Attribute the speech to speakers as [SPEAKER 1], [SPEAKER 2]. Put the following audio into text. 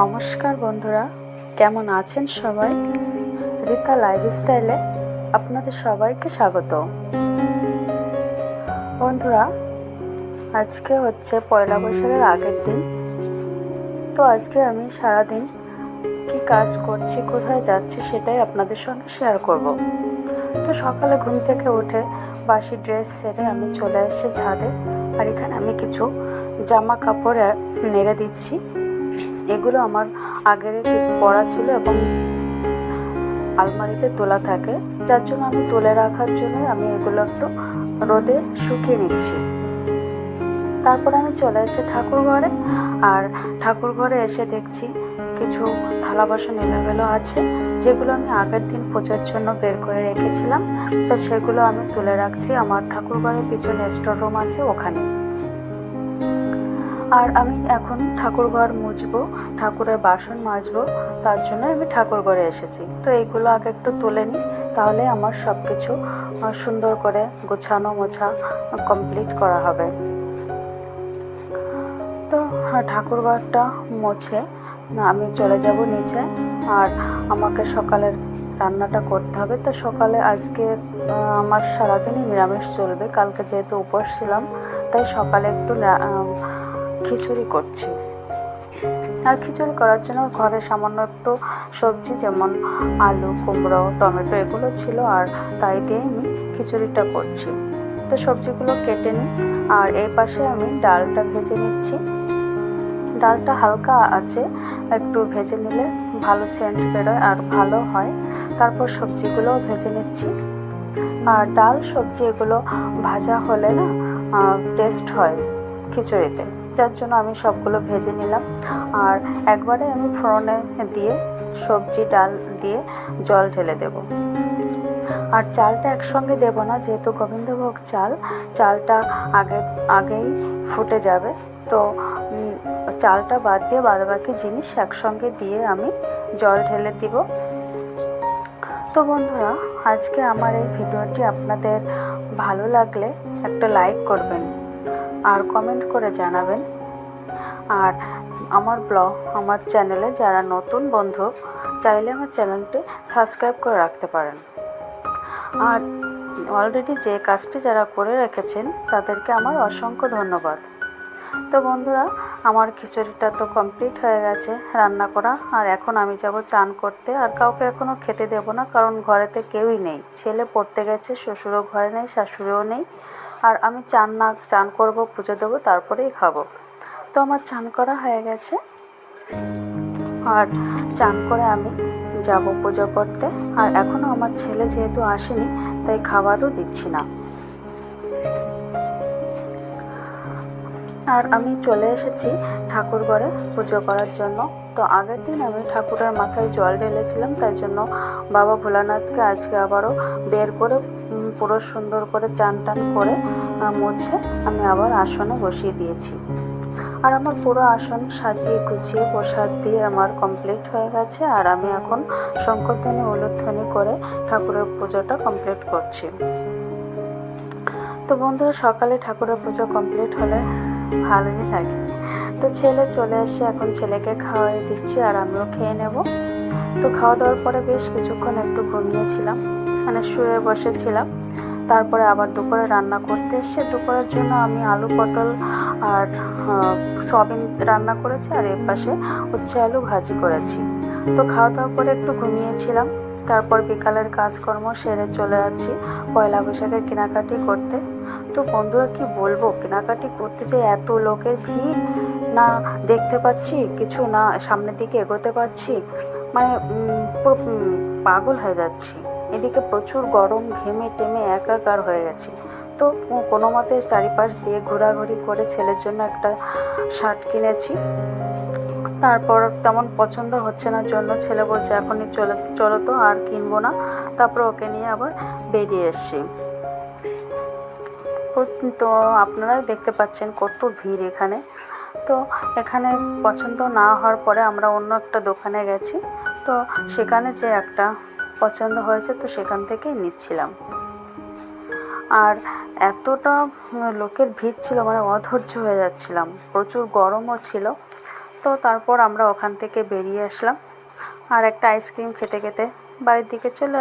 [SPEAKER 1] নমস্কার বন্ধুরা, কেমন আছেন সবাই? রীতা লাইফস্টাইলে আপনাদের সবাইকে স্বাগত বন্ধুরা, আজকে হচ্ছে পয়লা বৈশাখের আগের দিন। তো আজকে আমি সারাদিন কি কাজ করছি, কোথায় যাচ্ছি সেটাই আপনাদের সঙ্গে শেয়ার করব। তো সকালে ঘুম থেকে উঠে বাসি ড্রেস সেরে আমি চলে এসেছি ছাদে। আর এখানে আমি কিছু জামা কাপড় নেড়ে দিচ্ছি। এগুলো আমার আগের পরা ছিল এবং আলমারিতে তোলা থাকে। যার জন্য আমি তুলে রাখার জন্য আমি এগুলো একটু রোদে শুকিয়ে নিচ্ছি। তারপর আমি চলে এসেছি ঠাকুর ঘরে আর ঠাকুর ঘরে এসে দেখছি কিছু থালা বাসন এলোমেলো আছে, যেগুলো আমি আগের দিন পূজার জন্য বের করে রেখেছিলাম। তো সেগুলো আমি তুলে রাখছি। আমার ঠাকুর ঘরের পিছনে স্টোর রুম আছে ওখানে। আর আমি এখন ঠাকুর ঘর মুছবো ঠাকুরের বাসন মাজবো তার জন্য আমি ঠাকুর ঘরে এসেছি। তো এইগুলো আগে একটু তুলে নিই তাহলে আমার সব কিছু সুন্দর করে গোছানো মোছা কমপ্লিট করা হবে। তো হ্যাঁ, ঠাকুর ঘরটা মুছে আমি চলে যাব নিচে আর আমাকে সকালের রান্নাটা করতে হবে। তো সকালে আজকে আমার সারাদিনই নিরামিষ চলবে কালকে যেহেতু উপোস ছিলাম তাই সকালে একটু খিচুড়ি করছি। আর খিচুড়ি করার জন্য ঘরে সামান্য একটু সবজি যেমন আলু, কুমড়ো, টমেটো এগুলো ছিল আর তাই দিয়ে আমি খিচুড়িটা করছি। তো সবজিগুলো কেটে নিই আর এই পাশে আমি ডালটা ভেজে নিচ্ছি। ডালটা হালকা আছে, একটু ভেজে নিলে ভালো সেন্ট বেরোয় আর ভালো হয়। তারপর সবজিগুলোও ভেজে নিচ্ছি। আর ডাল, সবজি এগুলো ভাজা হলে না টেস্ট হয়। খিচুড়িতে। যার জন্য আমি সবগুলো ভেজে নিলাম। আর একবারে আমি ফোড়নে দিয়ে সবজি, ডাল দিয়ে জল ঢেলে দেব। আর চালটা একসঙ্গে দেব না, যেহেতু গোবিন্দভোগ চাল, চালটা আগে, আগেই ফুটে যাবে। তো চালটা বাদ দিয়ে বাদবাকি জিনিস একসঙ্গে দিয়ে আমি জল ঢেলে দিব। তো বন্ধুরা, আজকে আমার এই ভিডিওটি আপনাদের ভালো লাগলে একটা লাইক করবেন। আর কমেন্ট করে জানাবেন। আর আমার ব্লগ আমার চ্যানেলে যারা নতুন বন্ধু, চাইলে আমার চ্যানেলটি সাবস্ক্রাইব করে রাখতে পারেন। আর অলরেডি যে কাজটি যারা করে রেখেছেন, তাদেরকে আমার অসংখ্য ধন্যবাদ। তো বন্ধুরা, আমার খিচুড়িটা তো কমপ্লিট হয়ে গেছে, রান্না করা। আর এখন আমি যাব চান করতে। আর কাউকে এখনও খেতে দেবো না, কারণ ঘরেতে কেউই নেই। ছেলে পড়তে গেছে, শ্বশুরও ঘরে নেই, শাশুড়িও নেই। আর আমি চান না, চান করব, পুজো দেবো, তারপরেই খাব। তো আমার চান করা হয়ে গেছে। আর চান করে আমি যাব পুজো করতে। আর এখনও আমার ছেলে যেহেতু আসেনি, তাই খাবারও দিচ্ছি না। আর আমি চলে এসেছি ঠাকুর ঘরে পুজো করার জন্য। তো আগের দিন আমি ঠাকুরের মাথায় জল ঢেলেছিলাম, তাই জন্য বাবা ভোলানাথকে আজকে আবারও বের করে পুরো সুন্দর করে চান টান করে মুছে আমি আবার আসনে বসিয়ে দিয়েছি। আর আমার পুরো আসন সাজিয়ে গুছিয়ে প্রসাদ দিয়ে আমার কমপ্লিট হয়ে গেছে, আর আমি এখন শঙ্করধ্বনি, উলুধ্বনি করে ঠাকুরের পুজোটা কমপ্লিট করছি। তো বন্ধুরা, সকালে ঠাকুরের পুজো কমপ্লিট হলে ভালোই লাগে। তো ছেলে চলে এসে এখন ছেলেকে খাওয়াই দিচ্ছি আর আমিও খেয়ে নেব। তো খাওয়া দাওয়ার পরে বেশ কিছুক্ষণ একটু ঘুমিয়েছিলাম মানে শুয়ে বসেছিলাম। তারপরে আবার দুপুরে রান্না করতে এসে, দুপুরের জন্য আমি আলু পটল আর সয়াবিন রান্না করেছি আর এর পাশে উচ্ছে আলু ভাজি করেছি। তো খাওয়া দাওয়া করে একটু ঘুমিয়েছিলাম, তারপর বিকালের কাজকর্ম সেরে চলে যাচ্ছি পয়লা বৈশাখের কেনাকাটি করতে। তো বন্ধুরা কি বলব? কেনাকাটি করতে যে এত লোকের ভিড়, না দেখতে পাচ্ছি, কিছু না সামনের দিকে এগোতে পারছি মানে পাগল হয়ে যাচ্ছি। এদিকে প্রচুর গরম, ঘেমে টেমে একাকার হয়ে গেছি। তো কোনো মতে চারিপাশ দিয়ে ঘোরাঘুরি করে ছেলের জন্য একটা শার্ট কিনেছি। তারপর তেমন পছন্দ হচ্ছে না, জন্য ছেলে বলছে, এখনই চলে, চলো তো, আর কিনবো না। তারপর ওকে নিয়ে আবার বেরিয়ে এসছি। তো- আপনারাই দেখতে পাচ্ছেন কত ভিড় এখানে। তো এখানে পছন্দ না হওয়ার পরে আমরা অন্য একটা দোকানে গেছি। তো সেখানে যে একটা পছন্দ হয়েছে, তো সেখান থেকেই নিচ্ছিলাম। আর এতটা লোকের ভিড় ছিল মানে অধৈর্য হয়ে যাচ্ছিলাম। প্রচুর গরমও ছিল। তো তারপর আমরা ওখান থেকে বেরিয়ে আসলাম। আর একটা আইসক্রিম খেতে খেতে বাড়ির দিকে চলে